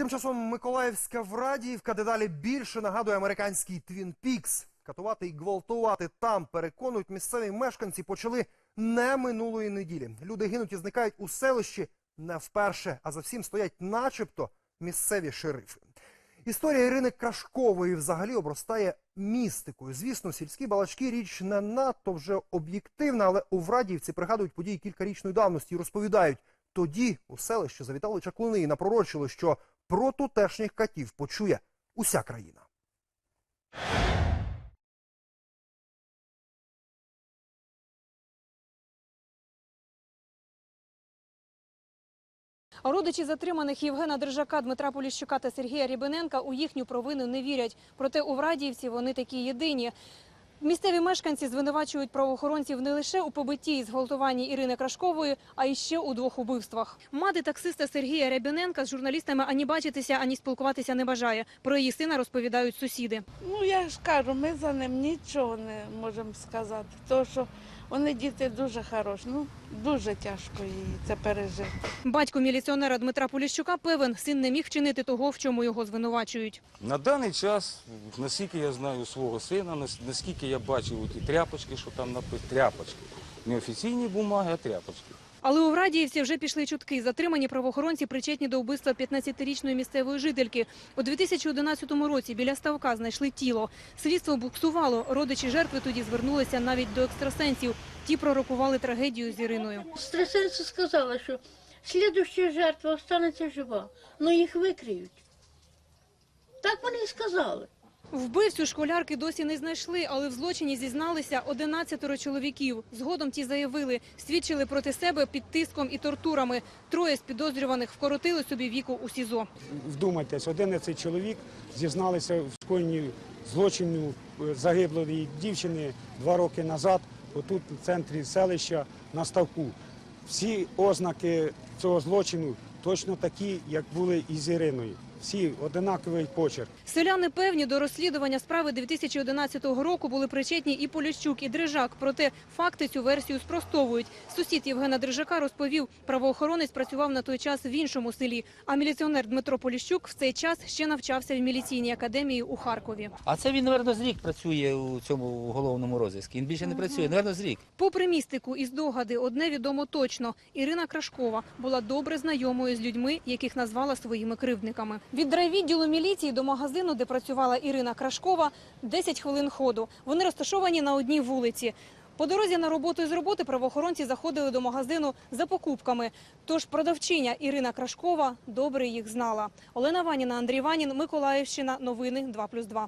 Тим часом Миколаївська Врадіївка дедалі більше нагадує американський Твін Пікс. Катувати і гвалтувати там, переконують місцеві мешканці, почали не минулої неділі. Люди гинуть і зникають у селищі не вперше, а за всім стоять начебто місцеві шерифи. Історія Ірини Крашкової взагалі обростає містикою. Звісно, сільські балачки річ не надто вже об'єктивна, але у Врадіївці пригадують події кількарічної давності і розповідають, тоді у селище завітали чаклуни і напророчили, що про тутешніх катів почує уся країна. Родичі затриманих Євгена Держака, Дмитра Поліщука та Сергія Рібененка у їхню провину не вірять. Проте у Врадіївці вони такі єдині. Місцеві мешканці звинувачують правоохоронців не лише у побитті і зґвалтуванні Ірини Крашкової, а й ще у двох убивствах. Мати таксиста Сергія Рябіненка з журналістами ані бачитися, ані спілкуватися не бажає. Про її сина розповідають сусіди. Ну я ж кажу, ми за ним нічого не можемо сказати. Тому що вони діти дуже хороші. Ну дуже тяжко їй це пережити. Батько міліціонера Дмитра Поліщука певен, син не міг чинити того, в чому його звинувачують. На даний час, наскільки я знаю свого сина, наскільки я бачив ті тряпочки, що там написано, тряпочки. Не офіційні бумаги, а тряпочки. Але у Врадіївці вже пішли чутки. Затримані правоохоронці причетні до вбивства 15-річної місцевої жительки. У 2011 році біля ставка знайшли тіло. Слідство буксувало. Родичі жертви тоді звернулися навіть до екстрасенсів. Ті пророкували трагедію з Іриною. Страсенці сказала, що слідуща жертва останеться жива, але їх викриють. Так вони і сказали. Вбивцю школярки досі не знайшли, але в злочині зізналися 11 чоловіків. Згодом ті заявили, свідчили проти себе під тиском і тортурами. Троє з підозрюваних вкоротили собі віку у СІЗО. Вдумайтесь, 11 чоловік зізналися в скоєнні злочину е, загиблої дівчини два роки назад, отут в центрі селища на ставку. Всі ознаки цього злочину точно такі, як були і з Іриною. Всі одинаковий почерк. Селяни певні до розслідування справи 2011 року були причетні і Поліщук, і Дрижак. Проте факти цю версію спростовують. Сусід Євгена Дрижака розповів, правоохоронець працював на той час в іншому селі. А міліціонер Дмитро Поліщук в цей час ще навчався в міліційній академії у Харкові. А це він, напевно, з рік працює у цьому головному розиску. Він більше не працює, напевно, з рік. Попри містику і здогади, одне відомо точно: Ірина Крашкова була добре знайомою з людьми, яких назвала своїми кривдниками. Від райвідділу міліції до магазину, де працювала Ірина Крашкова, 10 хвилин ходу. Вони розташовані на одній вулиці. По дорозі на роботу і з роботи правоохоронці заходили до магазину за покупками. Тож продавчиня Ірина Крашкова добре їх знала. Олена Ваніна, Андрій Ванін, Миколаївщина. Новини 2+,2.